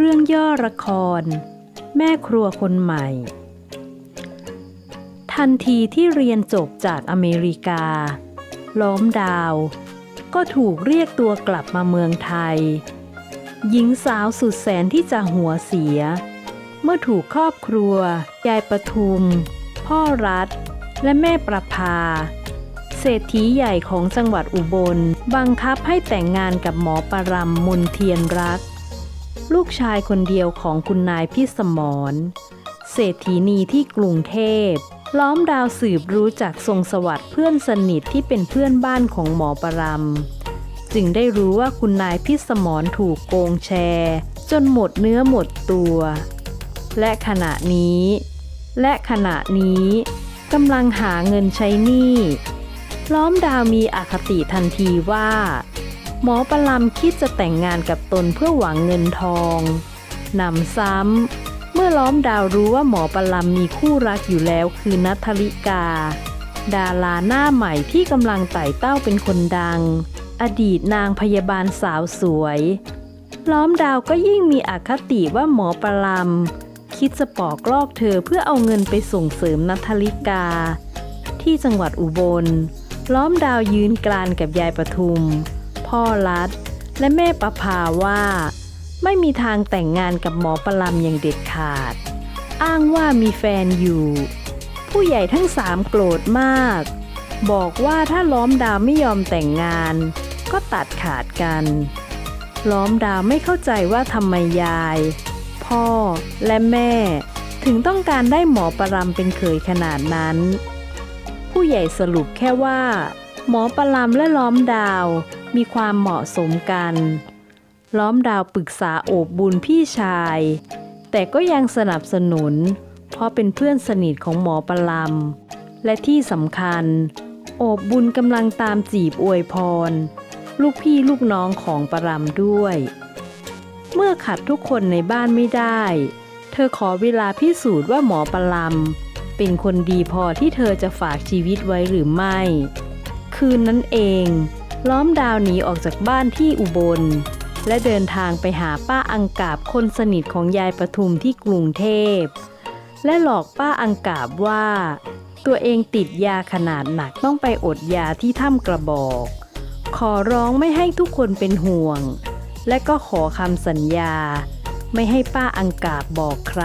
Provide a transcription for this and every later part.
เรื่องย่อละคร แม่ครัวคนใหม่ ทันทีที่เรียนจบจากอเมริกา ล้อมดาว ก็ถูกเรียกตัวกลับมาเมืองไทย หญิงสาวสุดแสนที่จะหัวเสีย เมื่อถูกครอบครัว ยายประทุม พ่อรัฐ และแม่ประภาเศรษฐีใหญ่ของจังหวัดอุบล บังคับให้แต่งงานกับหมอปรำมนเทียนรัก ลูกชายคนเดียวของคุณนายพิสมร เศรษฐีนีที่กรุงเทพ ล้อมดาวสืบรู้จากทรงสวัสดิ์เพื่อนสนิทที่เป็นเพื่อนบ้านของหมอปรำจึงได้รู้ว่าคุณนายพิสมรถูกโกงแชร์ จนหมดเนื้อหมดตัว และขณะนี้ และขณะนี้กำลังหาเงินใช้หนี้ ล้อมดาวมีอคติทันทีว่า หมอประลำคิดจะแต่งงานกับตนเพื่อหวังเงินทองนำซ้ำ เมื่อล้อมดาวรู้ว่าหมอประลำมีคู่รักอยู่แล้วคือนัทธริกา ดาราหน้าใหม่ที่กำลังไต่เต้าเป็นคนดัง อดีตนางพยาบาลสาวสวย ล้อมดาวก็ยิ่งมีอคติว่าหมอประลำคิดจะปอกลอกเธอเพื่อเอาเงินไปส่งเสริมนัทธริกา ที่จังหวัดอุบล ล้อมดาวยืนกรานกับยายประทุม พ่อรัฐ และแม่ประภาว่า ไม่มีทางแต่งงานกับหมอประลำอย่างเด็ดขาด อ้างว่ามีแฟนอยู่ ผู้ใหญ่ทั้งสามโกรธมาก บอกว่าถ้าล้อมดาวไม่ยอมแต่งงาน ก็ตัดขาดกัน ล้อมดาวไม่เข้าใจว่าทำไมยาย พ่อและแม่ ถึงต้องการได้หมอประลำเป็นเขยขนาดนั้น ผู้ใหญ่สรุปแค่ว่า หมอประลำและล้อมดาวมีความเหมาะสมกัน ล้อมดาวปรึกษาโอบบุญพี่ชาย แต่ก็ยังสนับสนุน เพราะเป็นเพื่อนสนิทของหมอประลำและที่สำคัญ โอบบุญกำลังตามจีบอวยพร ลูกพี่ลูกน้องของประลำด้วย เมื่อขัดทุกคนในบ้านไม่ได้ เธอขอเวลาพิสูจน์ว่าหมอประลำเป็นคนดีพอที่เธอจะฝากชีวิตไว้หรือไม่ คืนนั้นเอง ล้อมดาวหนีออกจากบ้านที่อุบล และเดินทางไปหาป้าอังกาบคนสนิทของยายประทุมที่กรุงเทพ และหลอกป้าอังกาบว่า ตัวเองติดยาขนาดหนักต้องไปอดยาที่ถ้ำกระบอก ขอร้องไม่ให้ทุกคนเป็นห่วง และก็ขอคำสัญญา ไม่ให้ป้าอังกาบบอกใคร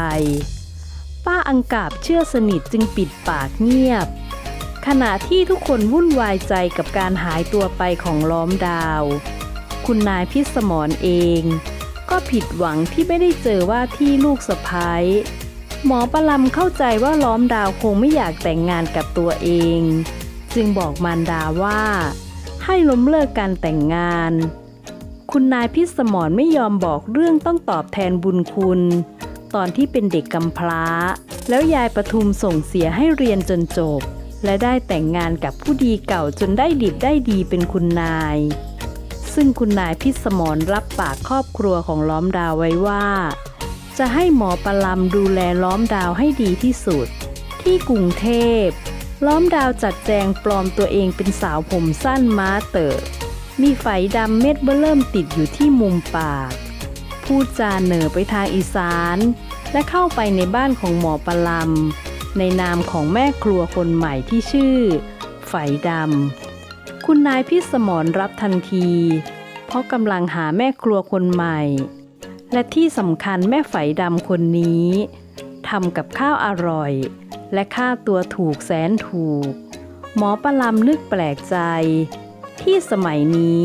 ป้าอังกาบเชื่อสนิทจึงปิดปากเงียบ ขณะที่ทุกคนวุ่นวายใจกับการหายตัวไปของล้อมดาว คุณนายพิสมรเอง ก็ผิดหวังที่ไม่ได้เจอว่าที่ลูกสะพ้ายหมอประลำเข้าใจว่าล้อมดาวคงไม่อยากแต่งงานกับตัวเอง จึงบอกมารดาว่า ให้ล้มเลิกการแต่งงาน คุณนายพิสมรไม่ยอมบอกเรื่องต้องตอบแทนบุญคุณ ตอนที่เป็นเด็กกำพร้า แล้วยายประทุมส่งเสียให้เรียนจนจบ และได้แต่งงานกับผู้ดีเก่าจนได้ดิบได้ดีเป็นคุณนาย ซึ่งคุณนายพิสมรรับปากครอบครัวของล้อมดาวไว้ว่า จะให้หมอประลำดูแลล้อมดาวให้ดีที่สุด ที่กรุงเทพ ล้อมดาวจัดแจงปลอมตัวเองเป็นสาวผมสั้นม้าเตอะมีไฝดำเม็ดเบอเริ่มติดอยู่ที่มุมปาก พูดจาเหน่อไปทางอีสาน และเข้าไปในบ้านของหมอประลำ ในนามของแม่ครัวคนใหม่ที่ชื่อไฝดำคุณนายพิสมรรับทันที เพราะกำลังหาแม่ครัวคนใหม่ และที่สำคัญแม่ไฝดำคนนี้ทำกับข้าวอร่อย และค่าตัวถูกแสนถูก หมอประลำนึกแปลกใจ ที่สมัยนี้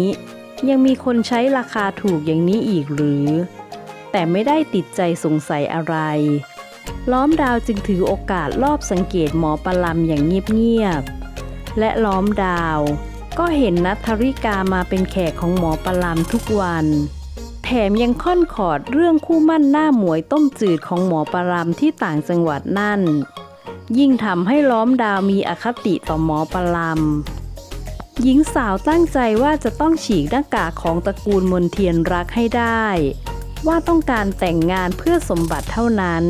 ยังมีคนใช้ราคาถูกอย่างนี้อีกหรือ แต่ไม่ได้ติดใจสงสัยอะไร ล้อมดาวจึงถือโอกาสรอบสังเกตหมอประลำอย่างเงียบๆ และล้อมดาว ก็เห็นนัทธริกามาเป็นแขกของหมอประลำทุกวัน แถมยังค่อนขอดเรื่องคู่มั่นหน้าหมวยต้มจืดของหมอประลำที่ต่างจังหวัดนั่น ยิ่งทำให้ล้อมดาวมีอคติต่อหมอประลำหญิงสาวตั้งใจว่าจะต้องฉีกหน้ากากของตระกูลมนเทียนรักให้ได้ ว่าต้องการแต่งงานเพื่อสมบัติเท่านั้น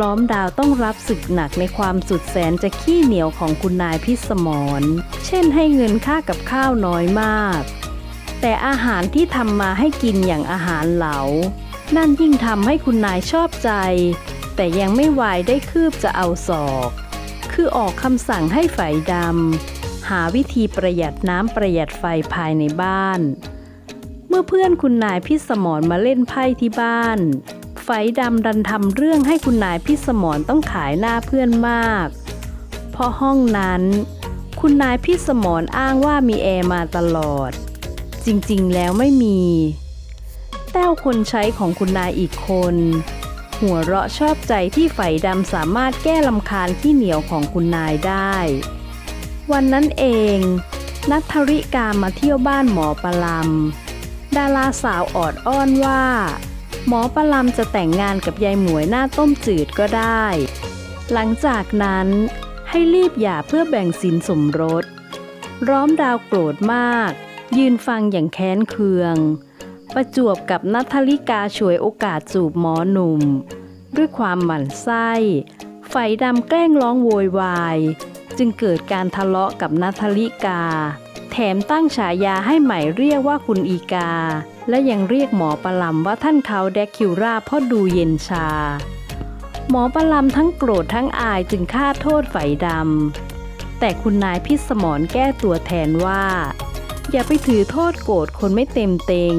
ล้อมดาวต้องรับศึกหนักในความสุดแสนจะขี้เหนียวของคุณนายพิสมร เช่นให้เงินค่ากับข้าวน้อยมาก แต่อาหารที่ทำมาให้กินอย่างอาหารเหลา นั่นยิ่งทำให้คุณนายชอบใจ แต่ยังไม่วายได้คืบจะเอาศอก คือออกคำสั่งให้ไฝดำหาวิธีประหยัดน้ำประหยัดไฟภายในบ้าน เมื่อเพื่อนคุณนายพิสมรมาเล่นไพ่ที่บ้าน ไฝดำดันทำเรื่องให้คุณนายพิสมรต้องขายหน้าเพื่อนมาก เพราะห้องนั้น คุณนายพิสมรอ้างว่ามีแอร์มาตลอด จริงๆแล้วไม่มี แต้วคนใช้ของคุณนายอีกคน หัวเราะชอบใจที่ไฝดำสามารถแก้ลำคาญที่เหนียวของคุณนายได้ วันนั้นเองนัทธริกามาเที่ยวบ้านหมอปลำดาราสาวออดอ้อนว่า หมอปลำจะแต่งงานกับยายหมวยหน้าต้มจืดก็ได้ หลังจากนั้นให้รีบหย่าเพื่อแบ่งสินสมรส ร้อมดาวโกรธมาก ยืนฟังอย่างแค้นเคือง ประจวบกับนัทธริกาฉวยโอกาสจูบหมอหนุ่ม ด้วยความหมั่นไส้ไฟดำแกล้งร้องโวยวาย จึงเกิดการทะเลาะกับนัทธริกา แถมตั้งฉายาให้ใหม่เรียกว่าคุณอีกา และยังเรียกหมอประลำว่าท่านเขาแดกคิวราเพราะดูเย็นชา หมอประลำทั้งโกรธทั้งอายจึงฆ่าโทษไฝดำแต่คุณนายพิสมรแก้ตัวแทนว่า อย่าไปถือโทษโกรธคนไม่เต็มเต็ง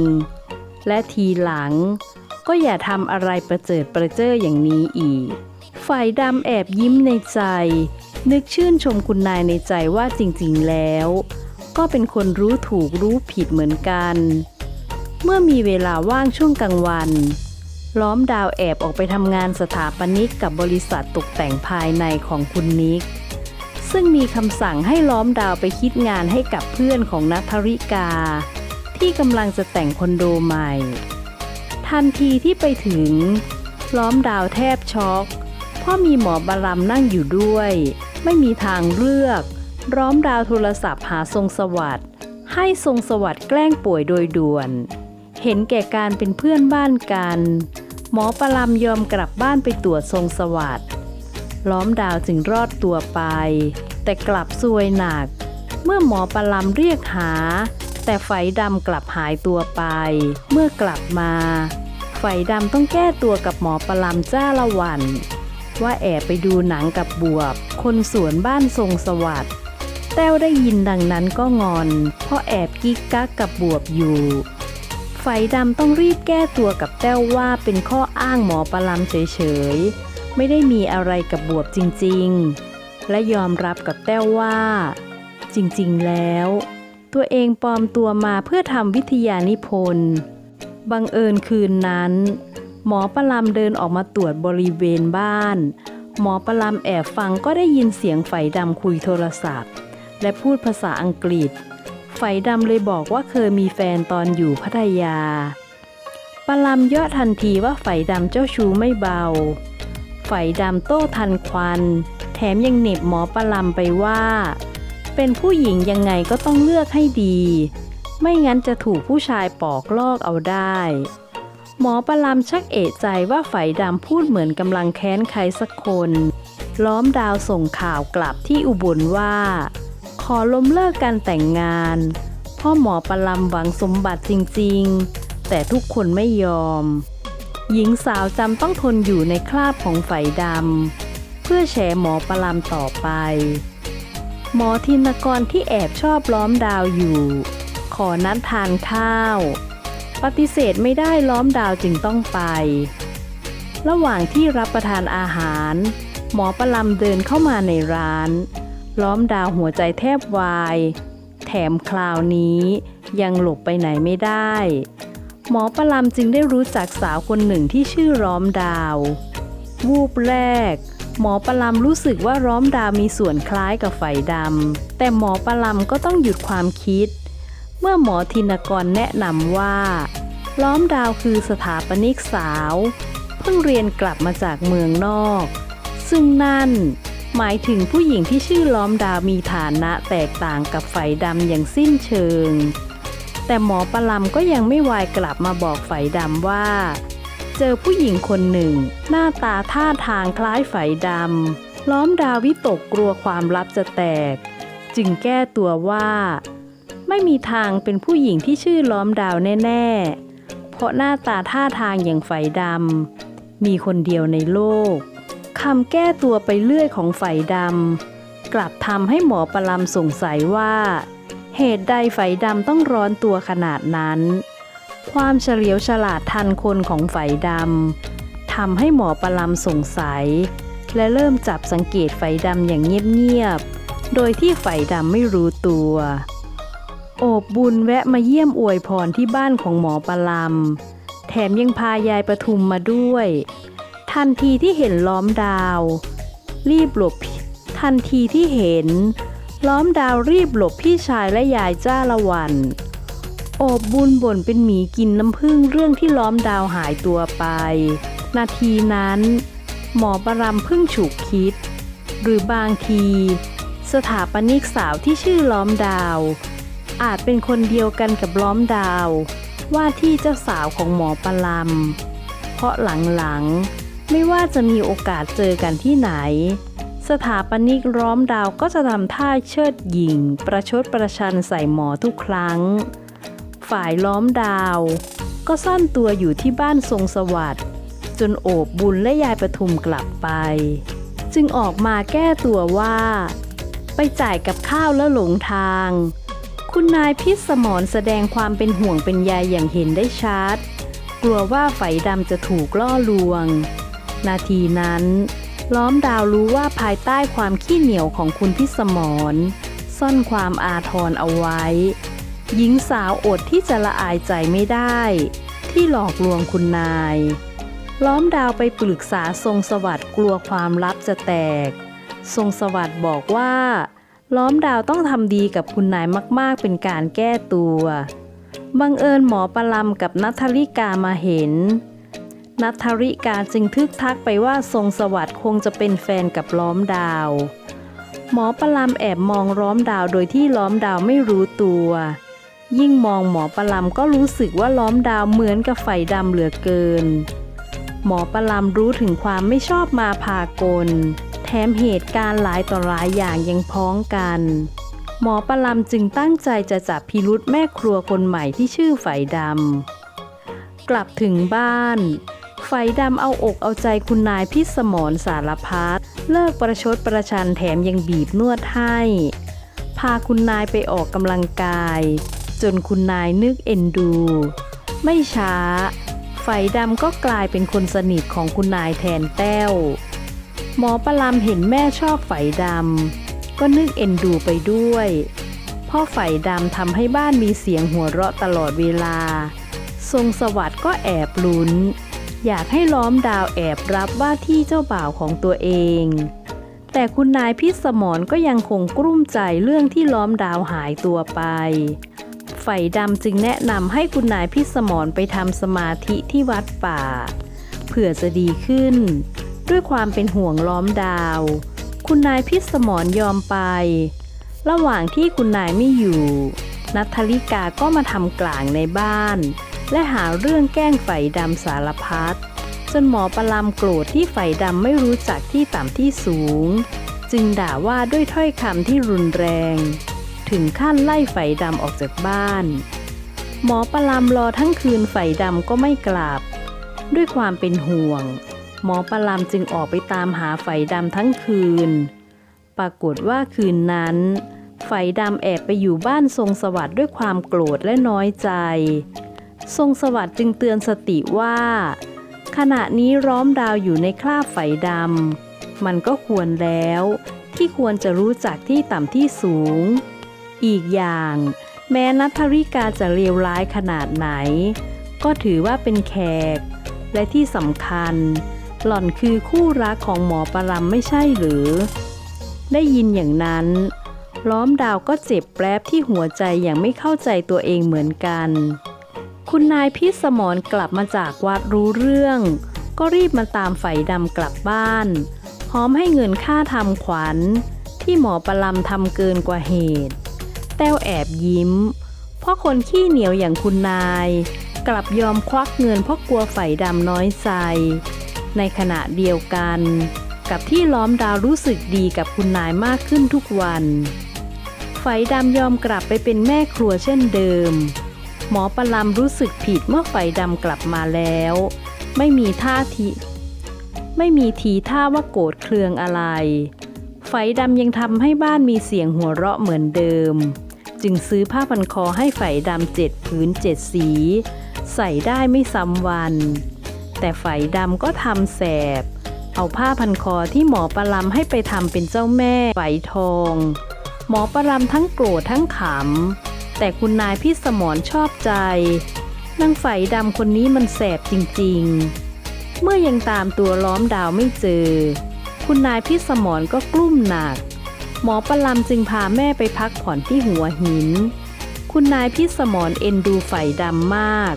และทีหลัง ก็อย่าทำอะไรประเจิดประเจ้ออย่างนี้อีกฝ่ายดำแอบยิ้มในใจ นึกชื่นชมคุณนายในใจว่าจริงๆแล้ว ก็เป็นคนรู้ถูกรู้ผิดเหมือนกัน เมื่อมีเวลาว่างช่วงกลางวัน ล้อมดาวแอบออกไปทำงานสถาปนิกกับบริษัทตกแต่งภายในของคุณนิก ซึ่งมีคำสั่งให้ล้อมดาวไปคิดงานให้กับเพื่อนของนัทธริกา ที่กำลังจะแต่งคอนโดใหม่ ทันทีที่ไปถึง ล้อมดาวแทบช็อก เพราะมีหมอบารมนั่งอยู่ด้วย ไม่มีทางเลือก ล้อมดาวโทรศัพท์หาทรงสวัสดิ์ให้ทรงสวัสดิ์แกล้งป่วยโดยด่วน เห็นแก่การเป็นเพื่อนบ้านกัน หมอประลำยอมกลับบ้านไปตรวจทรงสวัสดิ์ล้อมดาวจึงรอดตัวไป แต่กลับซวยหนัก เมื่อหมอประลำเรียกหา แต่ไฟดำกลับหายตัวไป เมื่อกลับมา ไฟดำต้องแก้ตัวกับหมอประลำจ้าละวัน ว่าแอบไปดูหนังกับบวบ คนสวนบ้านทรงสวัสดิ์แต้วได้ยินดังนั้นก็งอน เพราะแอบกิ๊กกักกับบวบอยู่ ไฟดำต้องรีบแก้ตัวกับแต้วว่าเป็นข้ออ้างหมอประลำเฉยๆ ไม่ได้มีอะไรกับบวบจริงๆ และยอมรับกับแต้วว่า จริงๆแล้ว ตัวเองปลอมตัวมาเพื่อทำวิทยานิพนธ์บังเอิญคืนนั้น หมอประลำเดินออกมาตรวจบริเวณบ้าน หมอประลำแอบฟังก็ได้ยินเสียงไฟดำคุยโทรศัพท์ และพูดภาษาอังกฤษ ไฟดำเลยบอกว่าเคยมีแฟนตอนอยู่พัทยาปลำย่อทันทีว่าไฟดำเจ้าชู้ไม่เบาไฟดำโต้ทันควัน แถมยังเหน็บหมอปลำไปว่า เป็นผู้หญิงยังไงก็ต้องเลือกให้ดี ไม่งั้นจะถูกผู้ชายปอกลอกเอาได้ หมอปลำชักเอะใจว่าไฟดำพูดเหมือนกำลังแค้นใครสักคน ล้อมดาวส่งข่าวกลับที่อุบลว่า ขอล้มเลิกการแต่งงาน พ่อหมอประลำหวังสมบัติจริงๆ แต่ทุกคนไม่ยอม หญิงสาวจำต้องทนอยู่ในคราบของไฟดำเพื่อแฉหมอประลำต่อไป หมอธินกรที่แอบชอบล้อมดาวอยู่ ขอนัดทานข้าว ปฏิเสธไม่ได้ล้อมดาวจึงต้องไป ระหว่างที่รับประทานอาหาร หมอประลำเดินเข้ามาในร้าน ล้อมดาวหัวใจแทบวาย แถมคราวนี้ยังหลบไปไหนไม่ได้ หมอประลำจึงได้รู้จักสาวคนหนึ่งที่ชื่อร้อมดาว วูบแรก หมอประลำรู้สึกว่าร้อมดาวมีส่วนคล้ายกับไฟดำแต่หมอประลำก็ต้องหยุดความคิด เมื่อหมอธินกรแนะนำว่า ล้อมดาวคือสถาปนิกสาว เพิ่งเรียนกลับมาจากเมืองนอก ซึ่งนั่น หมายถึงผู้หญิงที่ชื่อล้อมดาวมีฐานะแตกต่างกับไฟดำอย่างสิ้นเชิง แต่หมอประลำก็ยังไม่วายกลับมาบอกไฟดำว่า เจอผู้หญิงคนหนึ่ง หน้าตาท่าทางคล้ายไฟดำล้อมดาววิตกกลัวความลับจะแตก จึงแก้ตัวว่า ไม่มีทางเป็นผู้หญิงที่ชื่อล้อมดาวแน่ ๆ เพราะหน้าตาท่าทางอย่างไฟดำมีคนเดียวในโลก คำแก้ตัวไปเรื่อยของไฟดำกลับทำให้หมอประลำสงสัยว่า เหตุใดไฟดำต้องร้อนตัวขนาดนั้น ความเฉลียวฉลาดทันคนของไฟดำทำให้หมอประลำสงสัย และเริ่มจับสังเกตไฟดำอย่างเงียบๆโดยที่ไฟดำไม่รู้ตัว โอบบุญแวะมาเยี่ยมอวยพรที่บ้านของหมอประลำแถมยังพายายประทุมมาด้วย ทันทีที่เห็นล้อมดาว รีบหลบ ทันทีที่เห็น ล้อมดาวรีบหลบพี่ชายและยายจ้าละวันโอบบุญบ่นเป็นหมีกินน้ำผึ้งเรื่องที่ล้อมดาวหายตัวไป นาทีนั้น หมอประรำพิ่งฉุกคิด หรือบางที สถาปนิกสาวที่ชื่อล้อมดาว อาจเป็นคนเดียวกันกับล้อมดาว ว่าที่เจ้าสาวของหมอประลำเพราะหลังๆ ไม่ว่าจะมีโอกาสเจอกันที่ไหน สถาปนิกล้อมดาวก็จะทำท่าเชิดหยิ่ง ประชดประชันใส่หมอทุกครั้ง ฝ่ายล้อมดาว ก็ซ่อนตัวอยู่ที่บ้านทรงสวัสดิ์จนโอบบุญและยายประทุมกลับไป จึงออกมาแก้ตัวว่า ไปจ่ายกับข้าวแล้วหลงทาง คุณนายพิสมรแสดงความเป็นห่วงเป็นใยอย่างเห็นได้ชัด กลัวว่าไฟดำจะถูกล่อลวง นาทีนั้น ล้อมดาวรู้ว่าภายใต้ความขี้เหนียวของคุณพิสมรซ่อนความอาทรเอาไว้ หญิงสาวอดที่จะละอายใจไม่ได้ ที่หลอกลวงคุณนาย ล้อมดาวไปปรึกษาทรงสวัสด์กลัวความลับจะแตก ทรงสวัสด์บอกว่า ล้อมดาวต้องทำดีกับคุณนายมาก ๆ เป็นการแก้ตัว บังเอิญหมอประลำกับนัทธริกามาเห็น นัทธริกาจึงทึกทักไปว่าทรงสวัสดิ์คงจะเป็นแฟนกับล้อมดาว หมอประลำแอบมองล้อมดาวโดยที่ล้อมดาวไม่รู้ตัว ยิ่งมองหมอประลำก็รู้สึกว่าล้อมดาวเหมือนกับไฟดำเหลือเกิน หมอประลำรู้ถึงความไม่ชอบมาพากล แถมเหตุการณ์หลายต่อหลายอย่างยังพ้องกัน หมอประลำจึงตั้งใจจะจับพิรุษแม่ครัวคนใหม่ที่ชื่อไฟดำกลับถึงบ้าน ไฟดำเอาอกเอาใจคุณนายพิสมรสารพัดเลิกประชดประชันแถมยังบีบนวดให้ พาคุณนายไปออกกำลังกาย จนคุณนายนึกเอ็นดู ไม่ช้า ไฟดำก็กลายเป็นคนสนิทของคุณนายแทนแต้ว หมอประลำเห็นแม่ชอบไฟดำก็นึกเอ็นดูไปด้วยพ่อไฟดำทำให้บ้านมีเสียงหัวเราะตลอดเวลา ทรงสวัสด์ก็แอบลุ้น อยากให้ล้อมดาวแอบรับว่าที่เจ้าบ่าวของตัวเอง แต่คุณนายพิสมรก็ยังคงกลุ้มใจเรื่องที่ล้อมดาวหายตัวไปไฟดำจึงแนะนำให้คุณนายพิสมรไปทำสมาธิที่วัดป่า เผื่อจะดีขึ้น ด้วยความเป็นห่วงล้อมดาว คุณนายพิสมรยอมไป ระหว่างที่คุณนายไม่อยู่นัทธริกาก็มาทำกลางในบ้าน และหาเรื่องแกล้งไฟดำสารพัดจนหมอประลำโกรธที่ไฟดำไม่รู้จักที่ต่ำที่สูง จึงด่าว่าด้วยถ้อยคำที่รุนแรง ถึงขั้นไล่ไฟดำออกจากบ้าน หมอประลำรอทั้งคืนไฟดำก็ไม่กลับ ด้วยความเป็นห่วง หมอประลำจึงออกไปตามหาไฟดำทั้งคืน ปรากฏว่าคืนนั้น ไฟดำแอบไปอยู่บ้านทรงสวัสดิ์ด้วยความโกรธและน้อยใจ ทรงสวัสดิ์จึงเตือนสติว่า ขณะนี้ร้อมดาวอยู่ในคราบไฟดำมันก็ควรแล้ว ที่ควรจะรู้จักที่ต่ำที่สูง อีกอย่าง แม้นัทธริกาจะเลวร้ายขนาดไหน ก็ถือว่าเป็นแขก และที่สำคัญ หล่อนคือคู่รักของหมอประลำไม่ใช่หรือ ได้ยินอย่างนั้นล้อมดาวก็เจ็บแปรบที่หัวใจอย่างไม่เข้าใจตัวเองเหมือนกัน คุณนายพิสมรกลับมาจากวัดรู้เรื่อง ก็รีบมาตามไฟดำกลับบ้าน พร้อมให้เงินค่าทำขวัญ ที่หมอประลำทำเกินกว่าเหตุ แต้วแอบยิ้ม เพราะคนขี้เหนียวอย่างคุณนาย กลับยอมควักเงินเพราะกลัวไฟดำน้อยใจ ในขณะเดียวกัน กับที่ล้อมดาวรู้สึกดีกับคุณนายมากขึ้นทุกวันไฟดำยอมกลับไปเป็นแม่ครัวเช่นเดิม หมอประลำรู้สึกผิดเมื่อไฟดำกลับมาแล้ว ไม่มีท่าที ไม่มีทีท่าว่าโกรธเคืองอะไร ไฟดำยังทำให้บ้านมีเสียงหัวเราะเหมือนเดิม จึงซื้อผ้าพันคอให้ไฟดำเจ็ดผืนเจ็ดสี ใส่ได้ไม่ซ้ำวัน แต่ไฟดำก็ทำแสบ เอาผ้าพันคอที่หมอประลำให้ไปทำเป็นเจ้าแม่ไฝทอง หมอประลำทั้งโกรธทั้งขำ แต่คุณนายพี่สมรชอบใจนางไฝดำคนนี้มันแสบจริงๆ เมื่อยังตามตัวล้อมดาวไม่เจอ คุณนายพี่สมรก็กลุ้มหนัก หมอประลำจึงพาแม่ไปพักผ่อนที่หัวหิน คุณนายพี่สมรเอ็นดูไฝดำมาก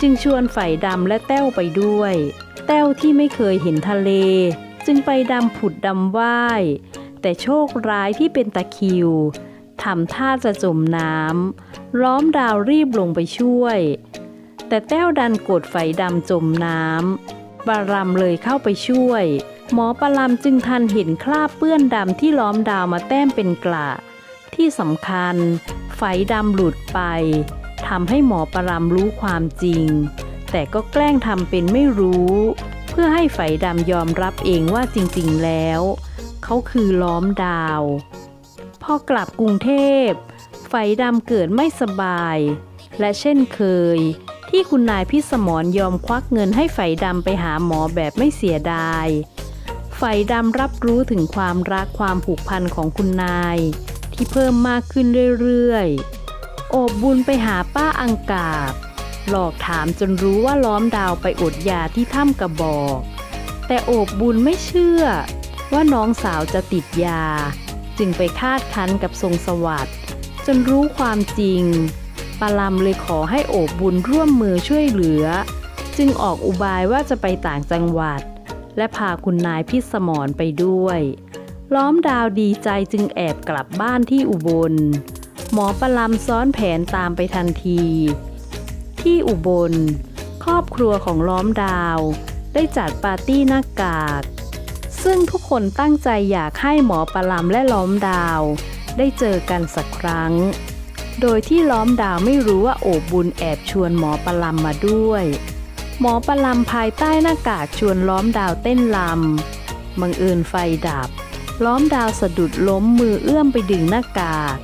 จึงชวนไฝดำและแต้วไปด้วย แต้วที่ไม่เคยเห็นทะเล จึงไปดำผุดดำว่าย แต่โชคร้ายที่เป็นตะคิวำท่าจะจมน้ำล้อมดาวรีบลงไปช่วย แต่แต้วดันกดไฟดำจมน้ำปารำเลยเข้าไปช่วย หมอปารำจึงทันเห็นคราบเปื้อนดำที่ล้อมดาวมาแต้มเป็นกระที่สำคัญ ไฟดำหลุดไปทำให้หมอปารำรู้ความจริง แต่ก็แกล้งทำเป็นไม่รู้ เพื่อให้ไฟดำยอมรับเองว่าจริงๆแล้ว เขาคือล้อมดาว อกลับกรุงเทพ ไฟดำเกิดไม่สบาย และเช่นเคย ที่คุณนายพิสมรยอมควักเงินให้ไฟดำไปหาหมอแบบไม่เสียดาย ไฟดำรับรู้ถึงความรักความผูกพันของคุณนาย ที่เพิ่มมากขึ้นเรื่อยๆ โอบบุญไปหาป้าอังกาบ หลอกถามจนรู้ว่าล้อมดาวไปอดยาที่ถ้ำกระบอก แต่โอบบุญไม่เชื่อว่าน้องสาวจะติดยา จึงไปคาดคันกับทรงสวัสดิ์จนรู้ความจริงปาลำเลยขอให้โอบบุญร่วมมือช่วยเหลือ จึงออกอุบายว่าจะไปต่างจังหวัด และพาคุณนายพิสมรไปด้วย ล้อมดาวดีใจจึงแอบกลับบ้านที่อุบล หมอปลำซ้อนแผนตามไปทันที ที่อุบล ครอบครัวของล้อมดาว ได้จัดปาร์ตี้หน้ากาก ซึ่งทุกคนตั้งใจอยากให้หมอปลำและล้อมดาว ได้เจอกันสักครั้ง โดยที่ล้อมดาวไม่รู้ว่าโอบบุญแอบชวนหมอปลำมาด้วย หมอปลำภายใต้หน้ากากชวนล้อมดาวเต้นลำบังเอิญไฟดับ ล้อมดาวสะดุดล้มมือเอื้อมไปดึงหน้ากาก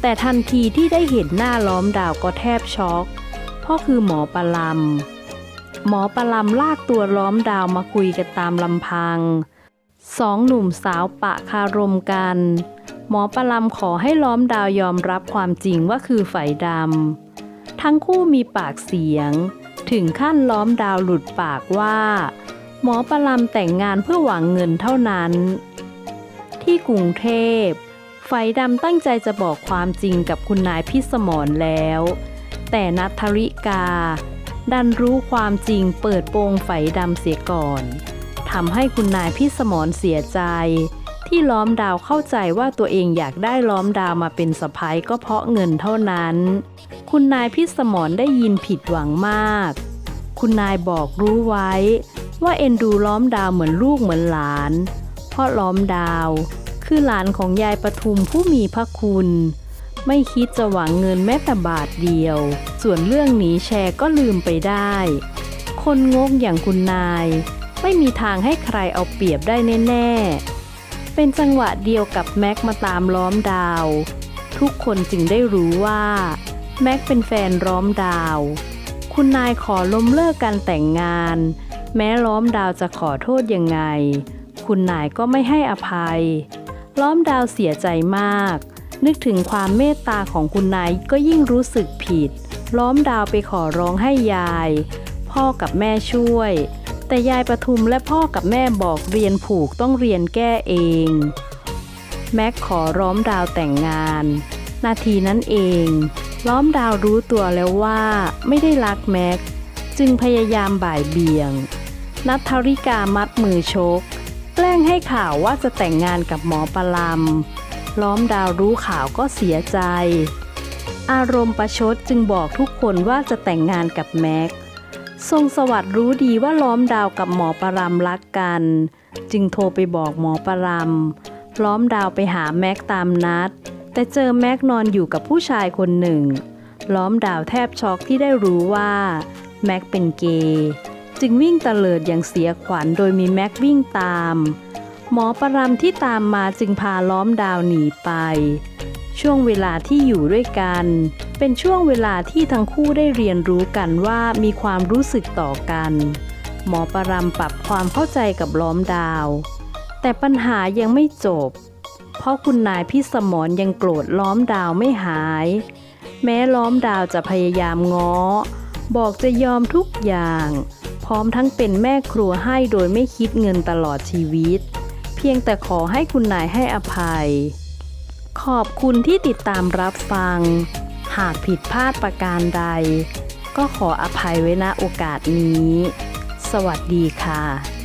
แต่ทันทีที่ได้เห็นหน้าล้อมดาวก็แทบช็อกเพราะคือหมอปลำหมอปลำลากตัวล้อมดาวมาคุยกันตามลำพัง สองหนุ่มสาวปะคารมกัน หมอประลำขอให้ล้อมดาวยอมรับความจริงว่าคือไฝดำ ทั้งคู่มีปากเสียง ถึงขั้นล้อมดาวหลุดปากว่า หมอประลำแต่งงานเพื่อหวังเงินเท่านั้น ที่กรุงเทพไฟดำตั้งใจจะบอกความจริงกับคุณนายพิสมรแล้ว แต่นัทธริกา ดันรู้ความจริงเปิดโปงไฟดำเสียก่อน ทำให้คุณนายพี่สมรเสียใจ ที่ล้อมดาวเข้าใจว่าตัวเองอยากได้ล้อมดาวมาเป็นสะพ้ายก็เพราะเงินเท่านั้น คุณนายพี่สมรได้ยินผิดหวังมาก คุณนายบอกรู้ไว้ ว่าเอ็นดูล้อมดาวเหมือนลูกเหมือนหลาน เพราะล้อมดาว คือหลานของยายปทุมผู้มีพระคุณ ไม่คิดจะหวังเงินแม้แต่บาทเดียว ส่วนเรื่องหนีแชร์ก็ลืมไปได้ คนงกอย่างคุณนาย ไม่มีทางให้ใครเอาเปรียบได้แน่ ๆ เป็นจังหวะเดียวกับแม็กมาตามล้อมดาว ทุกคนจึงได้รู้ว่า แม็กเป็นแฟนล้อมดาว คุณนายขอล้มเลิกการแต่งงาน แม้ล้อมดาวจะขอโทษยังไง คุณนายก็ไม่ให้อภัย ล้อมดาวเสียใจมาก นึกถึงความเมตตาของคุณนายก็ยิ่งรู้สึกผิด ล้อมดาวไปขอร้องให้ยาย พ่อกับแม่ช่วย แต่ยายประทุมและพ่อกับแม่บอกเรียนผูกต้องเรียนแก้เอง แม็กขอล้อมดาวแต่งงาน นาทีนั้นเอง ล้อมดาวรู้ตัวแล้วว่าไม่ได้รักแม็ก จึงพยายามบ่ายเบี่ยง นัทธริกามัดมือชก แกล้งให้ข่าวว่าจะแต่งงานกับหมอปลำล้อมดาวรู้ข่าวก็เสียใจ อารมณ์ประชดจึงบอกทุกคนว่าจะแต่งงานกับแม็ก ทรงสวัสดิ์รู้ดีว่าล้อมดาวกับหมอปรำรักกัน จึงโทรไปบอกหมอปรำล้อมดาวไปหาแม็กตามนัด แต่เจอแม็กนอนอยู่กับผู้ชายคนหนึ่ง ล้อมดาวแทบช็อกที่ได้รู้ว่าแม็กเป็นเกย์จึงวิ่งเตลิดอย่างเสียขวัญโดยมีแม็กวิ่งตาม หมอประรำที่ตามมาจึงพาล้อมดาวหนีไป ช่วงเวลาที่อยู่ด้วยกัน เป็นช่วงเวลาที่ทั้งคู่ได้เรียนรู้กันว่ามีความรู้สึกต่อกัน หมอประรำปรับความเข้าใจกับล้อมดาว แต่ปัญหายังไม่จบ เพราะคุณนายพี่สมรยังโกรธล้อมดาวไม่หาย แม้ล้อมดาวจะพยายามง้อ บอกจะยอมทุกอย่าง พร้อมทั้งเป็นแม่ครัวให้โดยไม่คิดเงินตลอดชีวิต เพียงแต่ขอให้คุณนายให้อภัย ขอบคุณที่ติดตามรับฟัง หากผิดพลาดประการใด ก็ขออภัยไว้ณโอกาสนี้ สวัสดีค่ะ